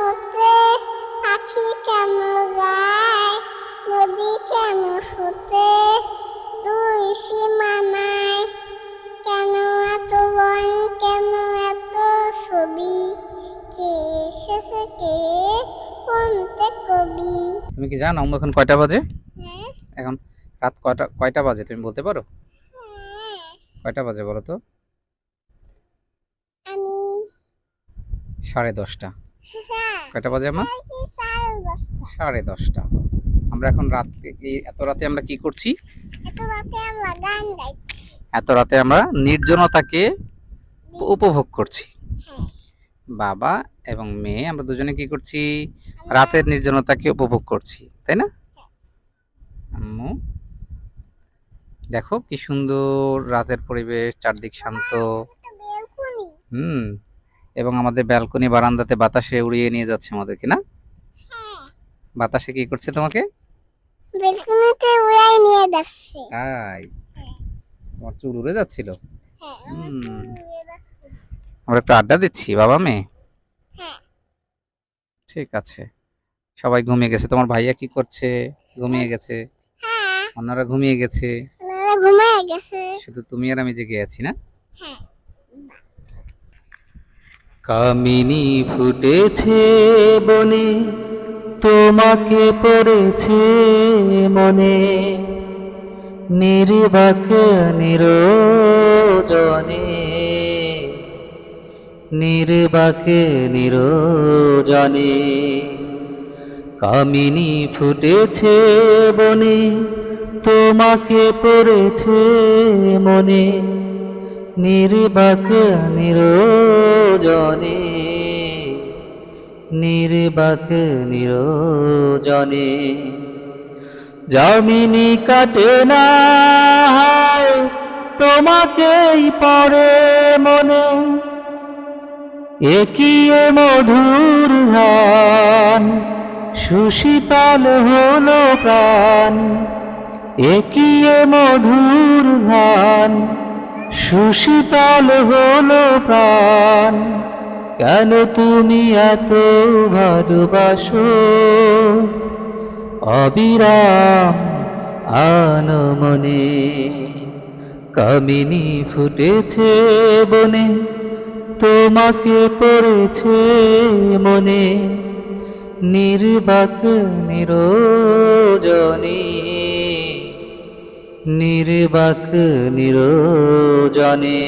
সূত্রে পাখি কেন গায় নদী কেন সূত্রে দুই সীমানায় কেন এত রং কেন এত ছবি? কে এসেছে কে কোনতে কবি? তুমি কি জানো এখন কয়টা বাজে? হ্যাঁ। এখন রাত কয়টা কয়টা বাজে তুমি বলতে পারো? হ্যাঁ। কয়টা বাজে বলো তো? আমি সাড়ে দশটা। হ্যাঁ। কয়টা বাজে আমার সাড়ে দশটা। আমরা এখন রাত এত রাতে আমরা কি করছি? এত রাতে আমরা নির্জনতাকে উপভোগ করছি। বাবা এবং মেয়ে আমরা দুজনে কি করছি? রাতের নির্জনতাকে উপভোগ করছি তাই না? আম্মু দেখো কি সুন্দর রাতের পরিবেশ চারদিক শান্ত। হুম এবং আমাদের ব্যালকনি বারান্দাতে বাতাসে উড়িয়ে নিয়ে যাচ্ছে আমাদেরকে না? হ্যাঁ। বাতাসে কি করছে তোমাকে? বেলকুনিতে উড়াই নিয়ে যাচ্ছে। তাই? তোমার চুল উড়ে যাচ্ছিল? হ্যাঁ আমার একটু আড্ডা দিচ্ছি বাবা মেয়ে? হ্যাঁ। ঠিক আছে। সবাই ঘুমিয়ে গেছে। তোমার ভাইয়া কি করছে? ঘুমিয়ে গেছে? অন্যরা ঘুমিয়ে গেছে? ঘুমিয়ে গেছে। শুধু তুমি আর আমি জেগে আছি না? হ্যাঁ। কামিনী ফুটেছে বনে, তোমাকে পড়েছে মনে। নির্বাক নিরোজনে নির্বাক নিরোজনে। কামিনী ফুটেছে বনে, তোমাকে পড়েছে মনে। নির্বাক নিরোজনে নির্বাক নিরোজনে। জামিনী কাটে না তোমাকেই পড়ে মনে। একিয়ে মধুর হান সুশীতল হলো প্রাণ। একিয়ে মধুর গান সুশীতল হলো প্রাণ। কেন তুমি এত ভালোবাসো? অবিরাম আনমনে কামিনী ফুটেছে বনে, তোমাকে পড়েছে মনে, নির্বাক নিরোজনে। নির্বাক নিরোজনে।